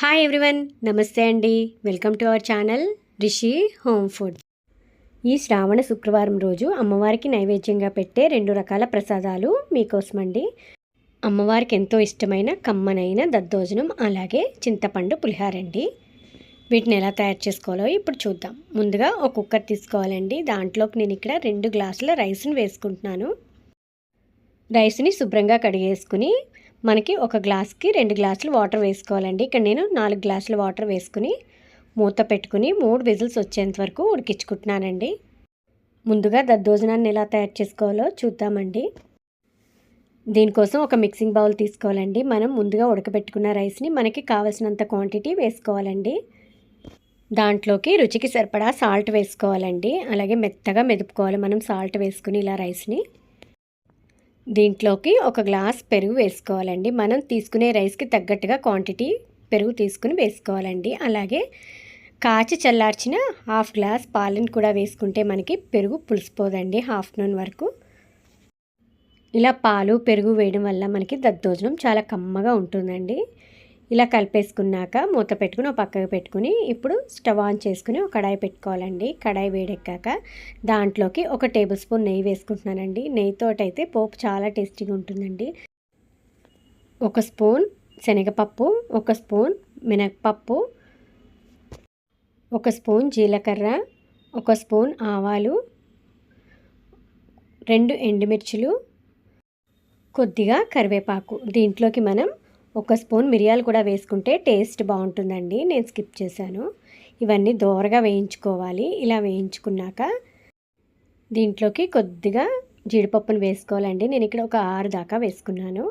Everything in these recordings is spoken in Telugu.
హాయ్ ఎవ్రీవన్ నమస్తే అండి. Welcome to our channel Rishi home food ఈ శ్రావణ శుక్రవారం రోజు అమ్మవారికి నైవేద్యంగా పెట్టే రెండు రకాల ప్రసాదాలు మీకోసమండి. అమ్మవారికి ఎంతో ఇష్టమైన కమ్మనైన దద్దోజనం అలాగే చింతపండు పులిహారండి. వీటిని ఎలా తయారు చేసుకోవాలో ఇప్పుడు చూద్దాం. ముందుగా ఒక కుక్కర్ తీసుకోవాలండి. దాంట్లోకి నేను ఇక్కడ రెండు గ్లాసుల రైస్ని వేసుకుంటున్నాను. రైస్ని శుభ్రంగా కడిగేసుకుని మనకి ఒక గ్లాస్కి రెండు గ్లాసులు వాటర్ వేసుకోవాలండి. ఇక్కడ నేను నాలుగు గ్లాసులు వాటర్ వేసుకుని మూత పెట్టుకుని మూడు విజిల్స్ వచ్చేంత వరకు ఉడికించుకుంటున్నానండి. ముందుగా దద్దోజనాన్ని ఎలా తయారు చేసుకోవాలో చూద్దామండి. దీనికోసం ఒక మిక్సింగ్ బౌల్ తీసుకోవాలండి. మనం ముందుగా ఉడకబెట్టుకున్న రైస్ని మనకి కావలసినంత క్వాంటిటీ వేసుకోవాలండి. దాంట్లోకి రుచికి సరిపడా సాల్ట్ వేసుకోవాలండి. అలాగే మెత్తగా మెదుపుకోవాలి మనం సాల్ట్ వేసుకుని ఇలా రైస్ని. దీంట్లోకి ఒక గ్లాస్ పెరుగు వేసుకోవాలండి. మనం తీసుకునే రైస్కి తగ్గట్టుగా క్వాంటిటీ పెరుగు తీసుకుని వేసుకోవాలండి. అలాగే కాచి చల్లార్చిన హాఫ్ గ్లాస్ పాలను కూడా వేసుకుంటే మనకి పెరుగు పులిసిపోదండి హాఫ్టర్నూన్ వరకు. ఇలా పాలు పెరుగు వేయడం వల్ల మనకి దద్దోజనం చాలా కమ్మగా ఉంటుందండి. ఇలా కలిపేసుకున్నాక మూత పెట్టుకుని ఒక పక్కకు పెట్టుకుని ఇప్పుడు స్టవ్ ఆన్ చేసుకుని ఒక కడాయి పెట్టుకోవాలండి. కడాయి వేడెక్కాక దాంట్లోకి ఒక టేబుల్ స్పూన్ నెయ్యి వేసుకుంటున్నానండి. నెయ్యితో అయితే పోపు చాలా టేస్టీగా ఉంటుందండి. ఒక స్పూన్ శనగపప్పు ఒక స్పూన్ మినపప్పు ఒక స్పూన్ జీలకర్ర ఒక స్పూన్ ఆవాలు రెండు ఎండుమిర్చులు కొద్దిగా కరివేపాకు. దీంట్లోకి మనం ఒక స్పూన్ మిరియాలు కూడా వేసుకుంటే టేస్ట్ బాగుంటుందండి. నేను స్కిప్ చేశాను. ఇవన్నీ దోరగా వేయించుకోవాలి. ఇలా వేయించుకున్నాక దీంట్లోకి కొద్దిగా జీడిపప్పును వేసుకోవాలండి. నేను ఇక్కడ ఒక ఆరు దాకా వేసుకున్నాను.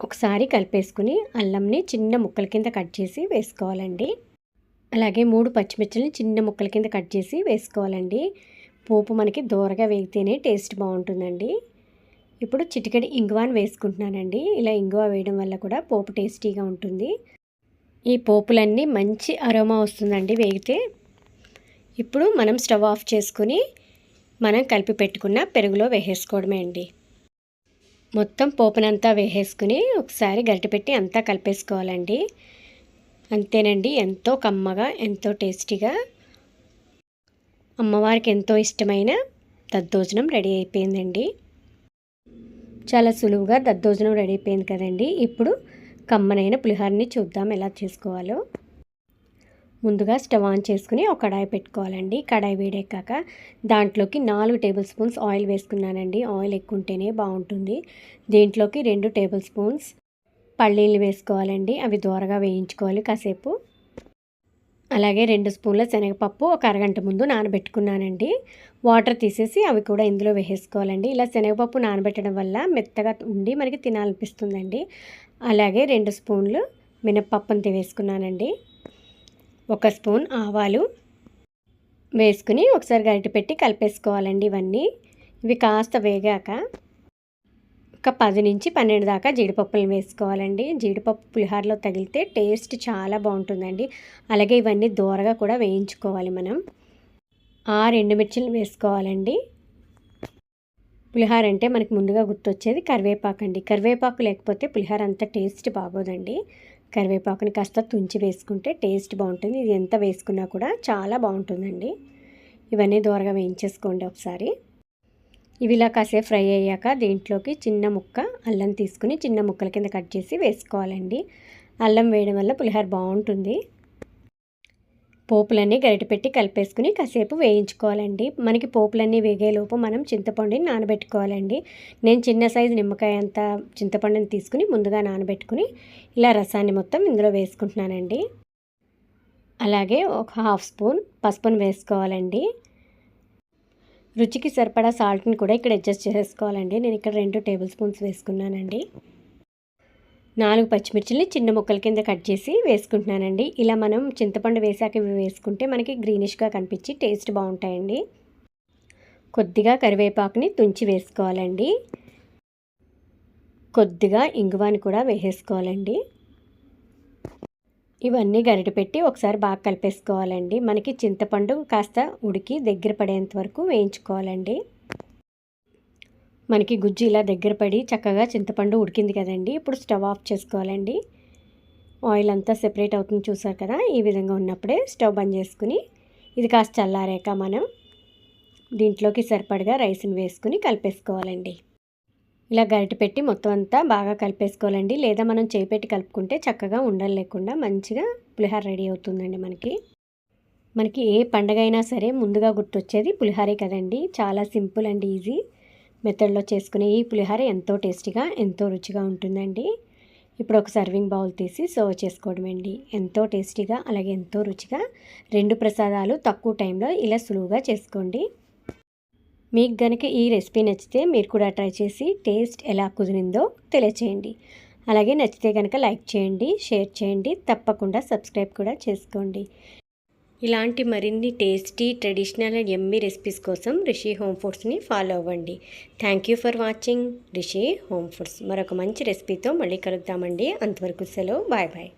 ఒకసారి కలిపేసుకుని అల్లంని చిన్న ముక్కల కింద కట్ చేసి వేసుకోవాలండి. అలాగే మూడు పచ్చిమిర్చిని చిన్న ముక్కల కింద కట్ చేసి వేసుకోవాలండి. పోపు మనకి దోరగా వేగితేనే టేస్ట్ బాగుంటుందండి. ఇప్పుడు చిటికడి ఇంగువాన్ వేసుకుంటున్నానండి. ఇలా ఇంగువ వేయడం వల్ల కూడా పోపు టేస్టీగా ఉంటుంది. ఈ పోపులన్నీ మంచి అరోమా వస్తుందండి వేగితే. ఇప్పుడు మనం స్టవ్ ఆఫ్ చేసుకుని మనం కలిపి పెట్టుకున్న పెరుగులో వేసేసుకోవడమే అండి. మొత్తం పోపునంతా వేసేసుకుని ఒకసారి గరిటెపెట్టి అంతా కలిపేసుకోవాలండి. అంతేనండి ఎంతో కమ్మగా ఎంతో టేస్టీగా. అమ్మవారికి ఎంతో ఇష్టమైన దద్దోజనం రెడీ అయిపోయిందండి. చాలా సులువుగా దద్దోజనం రెడీ అయిపోయింది కదండి. ఇప్పుడు కమ్మనైన పులిహోరని చూద్దాం ఎలా చేసుకోవాలో. ముందుగా స్టవ్ ఆన్ చేసుకుని ఒక కడాయి పెట్టుకోవాలండి. కడాయి వేడెక్కాక దాంట్లోకి నాలుగు టేబుల్ స్పూన్స్ ఆయిల్ వేసుకున్నానండి. ఆయిల్ ఎక్కువ ఉంటేనే బాగుంటుంది. దీంట్లోకి రెండు టేబుల్ స్పూన్స్ పల్లీలు వేసుకోవాలండి. అవి దూరగా వేయించుకోవాలి కాసేపు. అలాగే రెండు స్పూన్ల శనగపప్పు ఒక అరగంట ముందు నానబెట్టుకున్నానండి. వాటర్ తీసేసి అవి కూడా ఇందులో వేసేసుకోవాలండి. ఇలా శనగపప్పు నానబెట్టడం వల్ల మెత్తగా ఉండి మనకి తినాలనిపిస్తుందండి. అలాగే రెండు స్పూన్లు మినప్పప్పుని వేసుకున్నానండి. ఒక స్పూన్ ఆవాలు వేసుకుని ఒకసారి గరిటె పెట్టి కలిపేసుకోవాలండి ఇవన్నీ. ఇవి కాస్త వేగాక ఒక పది నుంచి పన్నెండు దాకా జీడిపప్పులు వేసుకోవాలండి. జీడిపప్పు పులిహారలో తగిలితే టేస్ట్ చాలా బాగుంటుందండి. అలాగే ఇవన్నీ దూరగా కూడా వేయించుకోవాలి మనం. ఆ రెండు మిర్చిలు వేసుకోవాలండి. పులిహార అంటే మనకి ముందుగా గుర్తొచ్చేది కరివేపాకు అండి. కరివేపాకు లేకపోతే పులిహార అంత టేస్ట్ బాగోదండి. కరివేపాకుని కాస్త తుంచి వేసుకుంటే టేస్ట్ బాగుంటుంది. ఇది ఎంత వేసుకున్నా కూడా చాలా బాగుంటుందండి. ఇవన్నీ దూరగా వేయించేసుకోండి ఒకసారి. ఇవి ఇలా కాసేపు ఫ్రై అయ్యాక దీంట్లోకి చిన్న ముక్క అల్లం తీసుకుని చిన్న ముక్కల కింద కట్ చేసి వేసుకోవాలండి. అల్లం వేయడం వల్ల పులిహోర బాగుంటుంది. పోపులన్నీ గరిటపెట్టి కలిపేసుకుని కాసేపు వేయించుకోవాలండి. మనకి పోపులన్నీ వేగేలోపు మనం చింతపండుని నానబెట్టుకోవాలండి. నేను చిన్న సైజు నిమ్మకాయ అంత చింతపండుని తీసుకుని ముందుగా నానబెట్టుకుని ఇలా రసాన్ని మొత్తం ఇందులో వేసుకుంటున్నానండి. అలాగే ఒక హాఫ్ స్పూన్ పసుపును వేసుకోవాలండి. రుచికి సరిపడా సాల్ట్ని కూడా ఇక్కడ అడ్జస్ట్ చేసుకోవాలండి. నేను ఇక్కడ రెండు టేబుల్ స్పూన్స్ వేసుకున్నానండి. నాలుగు పచ్చిమిర్చిని చిన్న ముక్కల కింద కట్ చేసి వేసుకుంటున్నానండి. ఇలా మనం చింతపండు వేసాక ఇవి వేసుకుంటే మనకి గ్రీనిష్గా కనిపించి టేస్ట్ బాగుంటాయండి. కొద్దిగా కరివేపాకుని తుంచి వేసుకోవాలండి. కొద్దిగా ఇంగువాని కూడా వేసేసుకోవాలండి. ఇవన్నీ గరిట పెట్టి ఒకసారి బాగా కలిపేసుకోవాలండి. మనకి చింతపండు కాస్త ఉడికి దగ్గర పడేంత వరకు వేయించుకోవాలండి. మనకి గుజ్జు ఇలా దగ్గర పడి చక్కగా చింతపండు ఉడికింది కదండి. ఇప్పుడు స్టవ్ ఆఫ్ చేసుకోవాలండి. ఆయిల్ అంతా సెపరేట్ అవుతుంది చూసారు కదా. ఈ విధంగా ఉన్నప్పుడే స్టవ్ బంద్ చేసుకుని ఇది కాస్త చల్లారాక మనం దీంట్లోకి సరిపడగా రైస్ని వేసుకుని కలిపేసుకోవాలండి. ఇలా గరిటె పెట్టి మొత్తం అంతా బాగా కలిపేసుకోవాలండి. లేదా మనం చేపెట్టి కలుపుకుంటే చక్కగా ఉండలు లేకుండా మంచిగా పులిహార రెడీ అవుతుందండి మనకి. మనకి ఏ పండగ అయినా సరే ముందుగా గుర్తొచ్చేది పులిహారే కదండి. చాలా సింపుల్ అండ్ ఈజీ మెథడ్లో చేసుకునే ఈ పులిహార ఎంతో టేస్టీగా ఎంతో రుచిగా ఉంటుందండి. ఇప్పుడు ఒక సర్వింగ్ బౌల్ తీసి సర్వ్ చేసుకోవడమండి. ఎంతో టేస్టీగా అలాగే ఎంతో రుచిగా రెండు ప్రసాదాలు తక్కువ టైంలో ఇలా సులువుగా చేసుకోండి. మీకు గనుక ఈ రెసిపీ నచ్చితే మీరు కూడా ట్రై చేసి టేస్ట్ ఎలా కుదిరిందో తెలియచేయండి. అలాగే నచ్చితే కనుక లైక్ చేయండి షేర్ చేయండి తప్పకుండా సబ్స్క్రైబ్ కూడా చేసుకోండి. ఇలాంటి మరిన్ని tasty traditional and yummy recipes కోసం రిషి హోమ్ ఫుడ్స్ని ఫాలో అవ్వండి. Thank you for watching. Rishi home foods. మరొక మంచి రెసిపీతో మళ్ళీ కలుద్దామండి. అంతవరకు సెలవు. Bye bye.